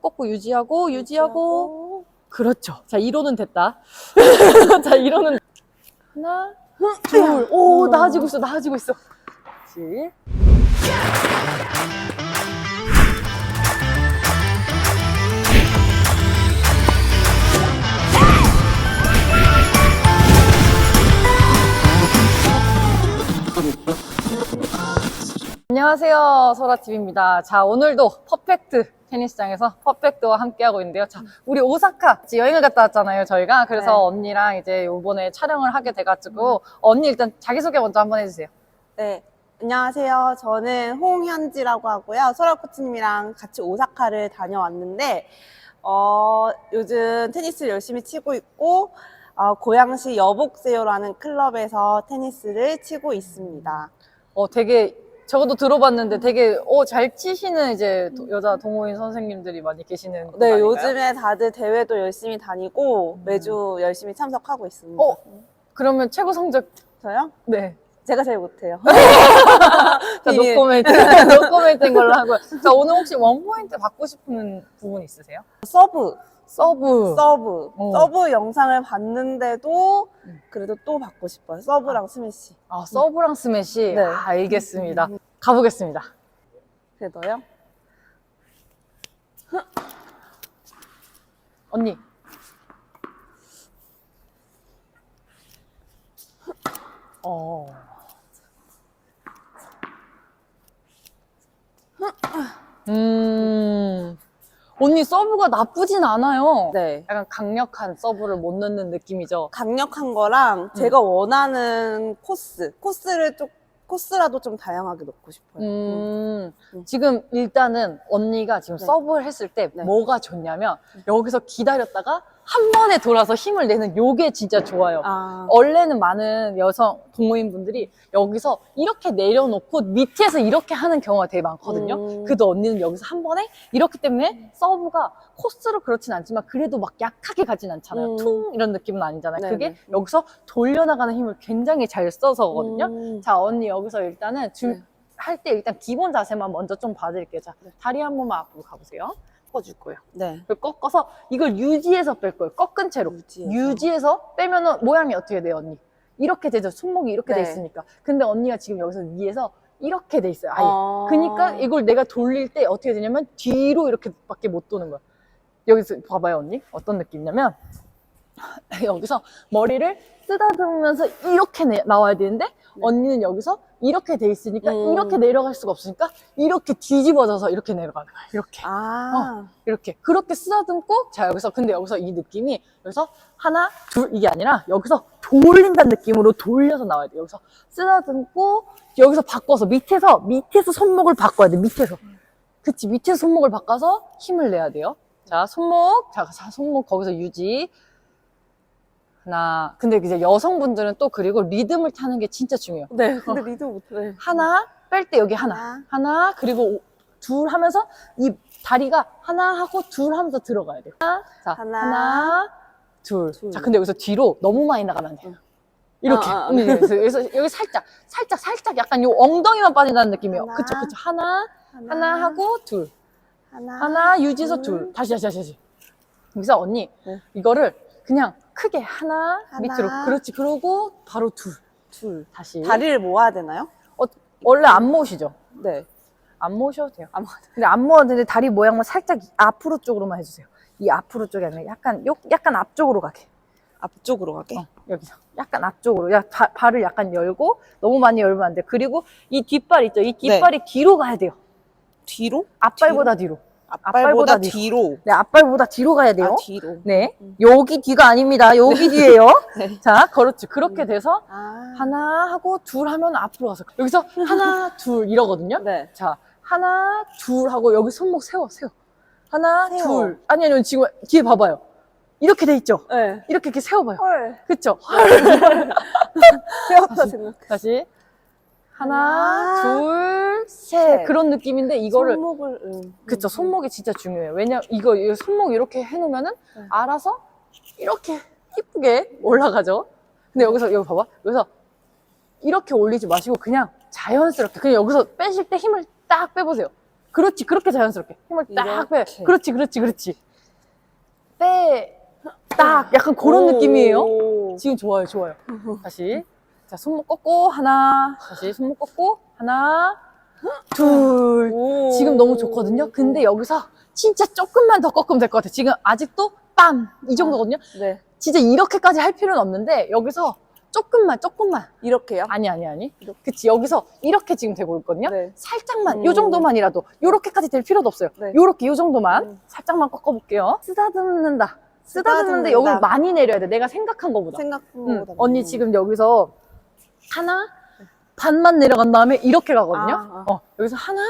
꺾고 유지하고 유지하고 그렇죠. 자 1호는 됐다. 자 1호는 하나 둘. 오 나아지고 있어 나아지고 있어. 그렇지. 안녕하세요. 소라TV입니다. 자, 오늘도 퍼펙트 테니스장에서 퍼펙트와 함께하고 있는데요. 자, 우리 오사카 여행을 갔다 왔잖아요, 저희가. 그래서 네. 언니랑 이제 요번에 촬영을 하게 돼가지고, 언니 일단 자기소개 먼저 한번 해주세요. 네. 안녕하세요. 저는 홍현지라고 하고요. 소라 코치님이랑 같이 오사카를 다녀왔는데, 어, 요즘 테니스를 열심히 치고 있고, 어, 고양시 여복세요라는 클럽에서 테니스를 치고 있습니다. 어, 되게, 저도 들어봤는데 되게, 어, 잘 치시는 이제 도- 여자 동호인 선생님들이 많이 계시는. 곳 네, 아닌가요? 요즘에 다들 대회도 열심히 다니고, 매주 열심히 참석하고 있습니다. 어? 그러면 최고 성적, 저요? 네. 제가 제일 못해요. 자, 비밀. 노코멘트, 노코멘트인 걸로 하고요. 자, 오늘 혹시 원포인트 받고 싶은 부분 있으세요? 서브. 서브. 서브. 어. 서브 영상을 봤는데도 음. 그래도 또 받고 싶어요. 서브랑 스매시. 아, 서브랑 스매시? 네. 아, 알겠습니다. 가보겠습니다. 그래도요? 언니. 어. 음. 언니 서브가 나쁘진 않아요. 네. 약간 강력한 서브를 못 넣는 느낌이죠. 강력한 거랑 제가 원하는 코스. 코스를 좀, 코스라도 좀 다양하게 넣고 싶어요. 음, 음. 지금 일단은 언니가 지금 네. 서브를 했을 때 네. 뭐가 좋냐면 여기서 기다렸다가 한 번에 돌아서 힘을 내는 요게 진짜 좋아요. 아, 원래는 많은 여성 동호인분들이 여기서 이렇게 내려놓고 밑에서 이렇게 하는 경우가 되게 많거든요. 음. 그래도 언니는 여기서 한 번에 이렇기 때문에 서브가 코스로 그렇진 않지만 그래도 막 약하게 가진 않잖아요. 음. 퉁 이런 느낌은 아니잖아요. 네네. 그게 여기서 돌려나가는 힘을 굉장히 잘 써서거든요. 음. 자, 언니 여기서 일단은 줄, 네. 할때 일단 기본 자세만 먼저 좀 봐드릴게요. 자, 다리 한 번만 앞으로 가보세요. 꺾어줄 거예요. 네. 그리고 꺾어서 이걸 유지해서 뺄 거예요. 꺾은 채로. 유지해서. 유지해서 빼면은 모양이 어떻게 돼요, 언니? 이렇게 되죠. 손목이 이렇게 돼 네. 있으니까. 근데 언니가 지금 여기서 위에서 이렇게 돼 있어요. 아예. 아. 그러니까 이걸 내가 돌릴 때 어떻게 되냐면 뒤로 이렇게밖에 못 도는 거야. 여기서 봐봐요, 언니. 어떤 느낌이냐면 여기서 머리를 쓰다듬으면서 이렇게 내- 나와야 되는데 언니는 여기서 이렇게 돼 있으니까 네. 음. 이렇게 내려갈 수가 없으니까 이렇게 뒤집어져서 이렇게 내려가는 거야. 이렇게. 아. 이렇게 그렇게 쓰다듬고 자 여기서 근데 여기서 이 느낌이 여기서 하나 둘 이게 아니라 여기서 돌린다는 느낌으로 돌려서 나와야 돼 여기서 쓰다듬고 여기서 바꿔서 밑에서 밑에서 손목을 바꿔야 돼 밑에서 그치 밑에서 손목을 바꿔서 힘을 내야 돼요 자 손목 자, 자 손목 거기서 유지 하나 근데 이제 여성분들은 또 그리고 리듬을 타는 게 진짜 중요해요 네. 근데 리드 못해. 하나 뺄 때 여기 하나 하나. 하나 그리고 오- 둘 하면서 이 다리가 하나 하고 둘 하면서 들어가야 돼요. 하나, 자, 하나, 하나, 둘. 둘. 자, 근데 여기서 뒤로 너무 많이 나가면 안 돼요. 이렇게. 아, 아, 아. 음, 여기서, 여기 살짝, 살짝, 살짝 약간 요 엉덩이만 빠진다는 느낌이에요. 하나. 그쵸, 그쵸. 하나, 하나 하고 둘. 하나. 하나, 유지서 둘. 둘. 다시, 다시, 다시, 다시. 여기서 언니, 네. 이거를 그냥 크게 하나, 하나. 밑으로. 그렇지. 그러고 바로 둘. 둘. 다시. 다리를 모아야 되나요? 어, 원래 안 모으시죠? 네. 안 모셔도 돼요. 안 모아도 근데 안 모아도 되는데 다리 모양만 살짝 앞으로 쪽으로만 해주세요. 이 앞으로 쪽이 아니라 약간 요, 약간 앞쪽으로 가게. 앞쪽으로 가게. 어, 여기서 약간 앞쪽으로. 야 바- 발을 약간 열고 너무 많이 열면 안 돼. 그리고 이 뒷발 있죠. 이 뒷발이 뒤로 가야 돼요. 뒤로? 앞발보다 뒤로. 앞발보다 앞발보다 뒤로. 네, 앞발보다 뒤로 가야 돼요. 아, 뒤로. 네, 음. 여기 뒤가 아닙니다. 여기 뒤에요. 네. 자, 그렇지. 그렇게 돼서 아. 하나 하고 둘 하면 앞으로 가서 여기서 하나 둘 이러거든요. 네. 자, 하나, 둘 하고 여기 손목 세워, 세워. 하나, 세워. 둘. 아니, 아니, 지금 뒤에 봐봐요. 이렇게 돼 있죠? 네. 이렇게 이렇게 세워봐요. 헐. 그쵸? 세웠다 생각. 다시. 하나, 하나, 둘, 셋. 셋. 그런 느낌인데 이거를. 손목을. 음. 그쵸, 손목이 진짜 중요해요. 왜냐, 이거, 이거 손목 이렇게 해놓으면은 네. 알아서 이렇게 이쁘게 올라가죠? 근데 여기서, 여기 봐봐. 여기서 이렇게 올리지 마시고 그냥 자연스럽게. 그냥 여기서 빼실 때 힘을 딱 빼보세요. 그렇지, 그렇게 자연스럽게. 힘을 딱 빼. 그렇지, 그렇지, 그렇지. 빼. 딱. 약간 그런 오. 느낌이에요. 지금 좋아요, 좋아요. 다시. 자, 손목 꺾고, 하나. 다시 손목 꺾고, 하나. 둘. 오. 지금 너무 좋거든요. 근데 여기서 진짜 조금만 더 꺾으면 될 것 같아요. 지금 아직도 빰! 이 정도거든요. 네. 진짜 이렇게까지 할 필요는 없는데, 여기서 조금만, 조금만. 이렇게요? 아니, 아니, 아니. 이렇게. 그치, 여기서 이렇게 지금 되고 있거든요. 네. 살짝만, 음. 요 정도만이라도, 요렇게까지 될 필요도 없어요. 네. 요렇게, 요 정도만. 음. 살짝만 꺾어볼게요. 쓰다듬는다. 쓰다듬는데. 여기를 많이 내려야 돼. 내가 생각한 거보다. 생각보다. 응. 언니 지금 여기서 하나, 반만 내려간 다음에 이렇게 가거든요. 아, 어, 여기서 하나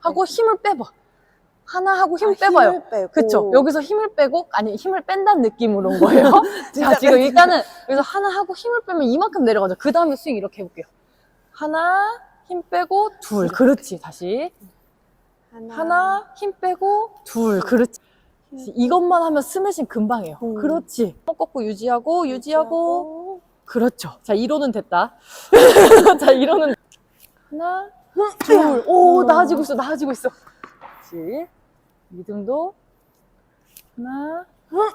하고 힘을 빼봐. 하나 하고 힘 아, 빼봐요. 힘을 빼고. 그쵸. 여기서 힘을 빼고, 아니, 힘을 뺀다는 느낌으로 온 거예요. 자, 지금. 일단은 여기서 하나 하고 힘을 빼면 이만큼 내려가죠. 그 다음에 스윙 이렇게 해볼게요. 하나, 힘 빼고, 둘. 그렇지. 다시. 하나. 하나, 힘 빼고, 둘. 그렇지. 이것만 하면 스매싱 금방이에요. 음. 그렇지. 손 꺾고 유지하고, 유지하고. 그렇죠. 자, 1호는 됐다. 자, 1호는. 하나, 둘. 오, 음. 나아지고 있어, 나아지고 있어. 그렇지. 리듬도. 하나,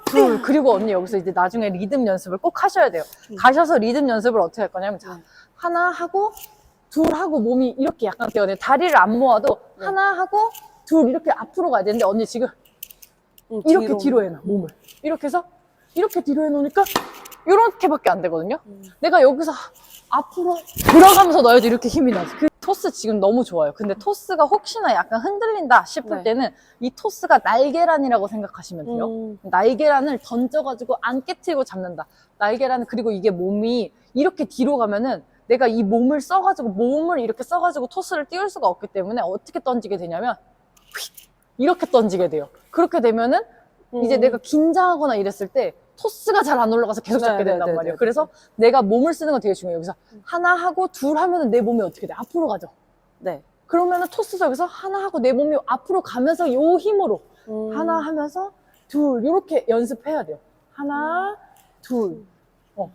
둘. 그리고 언니 여기서 이제 나중에 리듬 연습을 꼭 하셔야 돼요. 음. 가셔서 리듬 연습을 어떻게 할 거냐면, 자, 네. 하나 하고, 둘 하고 몸이 이렇게 약간 뛰어내. 다리를 안 모아도 네. 하나 하고, 둘 이렇게 앞으로 가야 되는데, 언니 지금 응, 이렇게 뒤로, 해놔, 몸을. 이렇게 해서, 이렇게 뒤로 해놓으니까, 이렇게밖에 안 되거든요. 음. 내가 여기서 앞으로 들어가면서 넣어야지 이렇게 힘이 나지. 그 토스 지금 너무 좋아요. 근데 토스가 혹시나 약간 흔들린다 싶을 네. 때는 이 토스가 날계란이라고 생각하시면 돼요. 음. 날계란을 던져가지고 안 깨트리고 잡는다. 날계란 그리고 이게 몸이 이렇게 뒤로 가면은 내가 이 몸을 써가지고 몸을 이렇게 써가지고 토스를 띄울 수가 없기 때문에 어떻게 던지게 되냐면 휙 이렇게 던지게 돼요. 그렇게 되면은 이제 음. 내가 긴장하거나 이랬을 때 토스가 잘 안 올라가서 계속 잡게 네, 된단 네, 네, 말이에요. 네. 그래서 내가 몸을 쓰는 건 되게 중요해요. 여기서 하나 하고 둘 하면은 내 몸이 어떻게 돼? 앞으로 가죠. 네. 그러면은 토스도 여기서 하나 하고 내 몸이 앞으로 가면서 요 힘으로 음. 하나 하면서 둘 이렇게 연습해야 돼요. 하나, 둘. 어.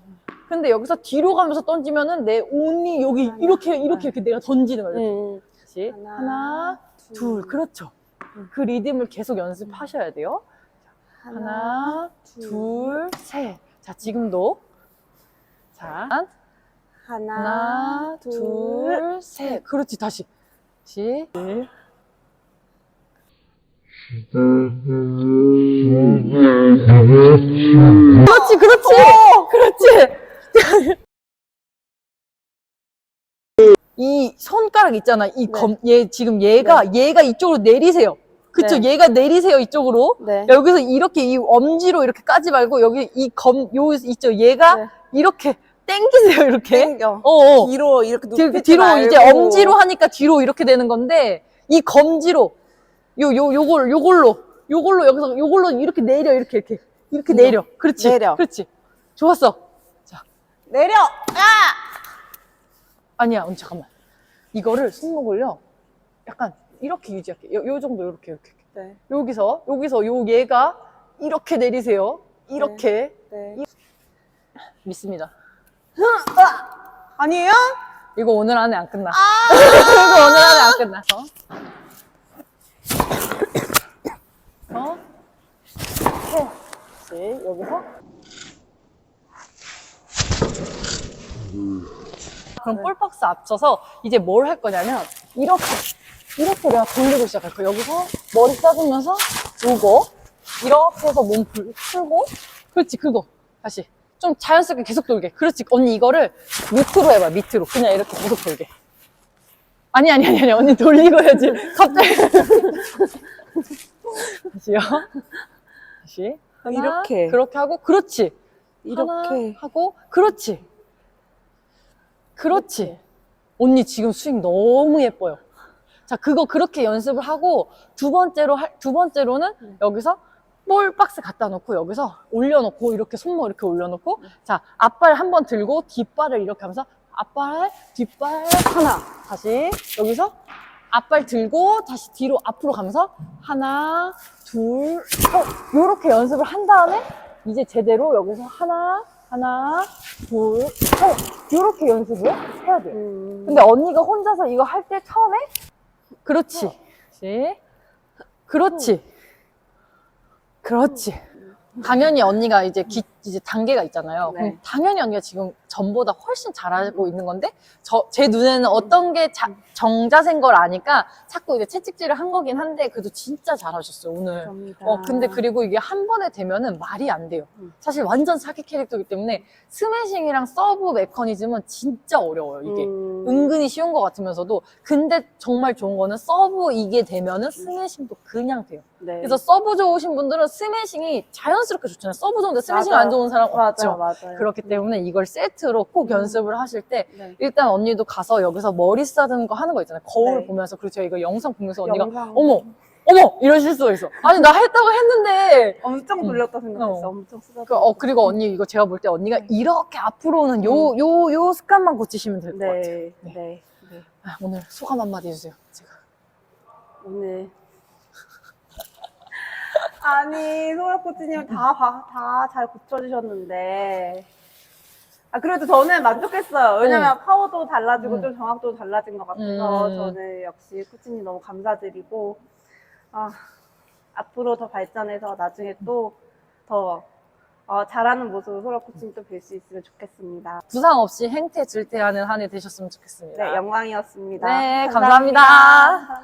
근데 여기서 뒤로 가면서 던지면은 내 온이 여기 하나, 이렇게 이렇게 이렇게 내가 던지는 거예요. 음. 다시 하나, 하나, 둘. 그렇죠. 음. 그 리듬을 계속 연습하셔야 돼요. 하나, 둘, 셋. 자, 지금도. 자, 하나, 하나, 둘, 셋. 그렇지, 다시. 다시. 둘. 그렇지, 그렇지. 그렇지. 이 손가락 있잖아. 이 네. 검, 얘, 지금 얘가, 얘가 이쪽으로 내리세요. 그쵸? 네. 얘가 내리세요, 이쪽으로. 네. 여기서 이렇게 이 엄지로 이렇게 까지 말고, 여기 이 검, 요, 있죠? 얘가 네. 이렇게 땡기세요, 이렇게. 땡겨. 어어. 뒤로 이렇게 뒤- 뒤로 말고. 이제 엄지로 하니까 뒤로 이렇게 되는 건데 이 검지로 요 요 요걸 요걸로 요걸로 여기서 요걸로 이렇게 내려 이렇게 이렇게 이렇게 이거. 내려 그렇지 내려. 그렇지 좋았어 내려. 아니야 언니 잠깐만 이거를 손목을요 약간 이렇게 유지할게. 요, 요 정도 이렇게 이렇게 네. 여기서 여기서 요 얘가 이렇게 내리세요. 이렇게. 네. 믿습니다. 아니에요? 이거 오늘 안에 안 끝나. 아! 이거 오늘 안에 안 끝나서. 어? 네, 여기서. 그럼 볼박스 앞서서 이제 뭘 할 거냐면 이렇게 이렇게 내가 돌리고 시작할 거야. 여기서 머리 싸주면서 요거 이렇게 해서 몸 풀- 풀고 그렇지 그거. 다시. 좀 자연스럽게 계속 돌게. 그렇지. 언니 이거를 밑으로 해봐 밑으로. 그냥 이렇게 계속 돌게. 아니 아니 아니 아니. 언니 돌리고 해야지. 갑자기. 다시요. 다시. 하나, 이렇게. 그렇게 하고 그렇지. 이렇게. 하고 그렇지. 그렇지. 언니 지금 스윙 너무 예뻐요 자 그거 그렇게 연습을 하고 두 번째로 할- 두 번째로는 음. 여기서 볼 박스 갖다 놓고 여기서 올려놓고 이렇게 손목 이렇게 올려놓고 음. 자 앞발 한 번 들고 뒷발을 이렇게 하면서 앞발 뒷발 하나 다시 여기서 앞발 들고 다시 뒤로 앞으로 가면서 하나 둘 어, 요렇게 연습을 한 다음에 이제 제대로 여기서 하나 하나 둘 어, 요렇게 연습을 해야 돼요 음. 근데 언니가 혼자서 이거 할 때 처음에 그렇지. 어. 네. 그렇지. 그렇지. 그렇지. 당연히 언니가 이제 기, 이제 단계가 있잖아요. 네. 그럼 당연히 언니가 지금 전보다 훨씬 잘하고 있는 건데, 저, 제 눈에는 어떤 게 자- 정자세인 걸 아니까 자꾸 이제 채찍질을 한 거긴 한데, 그래도 진짜 잘하셨어요, 오늘. 감사합니다. 어, 근데 그리고 이게 한 번에 되면은 말이 안 돼요. 음. 사실 완전 사기 캐릭터이기 때문에 스매싱이랑 서브 메커니즘은 진짜 어려워요, 이게. 음, 은근히 쉬운 것 같으면서도. 근데 정말 좋은 거는 서브 이게 되면은 스매싱도 그냥 돼요. 네. 그래서 서브 좋으신 분들은 스매싱이 자연스럽게 좋잖아요. 서브 좋은데 스매싱 맞 좋은 사람 없죠. 맞아요, 맞아요. 그렇기 때문에 이걸 세트로 꼭 음. 연습을 하실 때 네. 일단 언니도 가서 여기서 머리 쓰다듬는 거 하는 거 있잖아요. 거울 네. 보면서 그리고 제가 이거 영상 보면서 언니가 영상 어머 어머 이러실 수가 있어. 아니 나 했다고 했는데 엄청 음. 돌렸다 생각했어. 어. 엄청 쓰다. 그, 어, 그리고 언니 이거 제가 볼 때 언니가 네. 이렇게 앞으로는 요, 요, 요 습관만 고치시면 될 것 같아요. 네, 네, 네. 아, 오늘 소감 한마디 해주세요. 제가. 오늘 아니 소라 코치님 다다잘 고쳐주셨는데 아 그래도 저는 만족했어요. 왜냐면 파워도 달라지고 음. 좀 정확도도 달라진 것 같아서 음. 저는 역시 코치님 너무 감사드리고 아 앞으로 더 발전해서 나중에 또더 어, 잘하는 모습을 소라 코치님 또 뵐 수 있으면 좋겠습니다. 부상 없이 행태 질퇴하는 한 해 되셨으면 좋겠습니다. 네 영광이었습니다. 네, 감사합니다.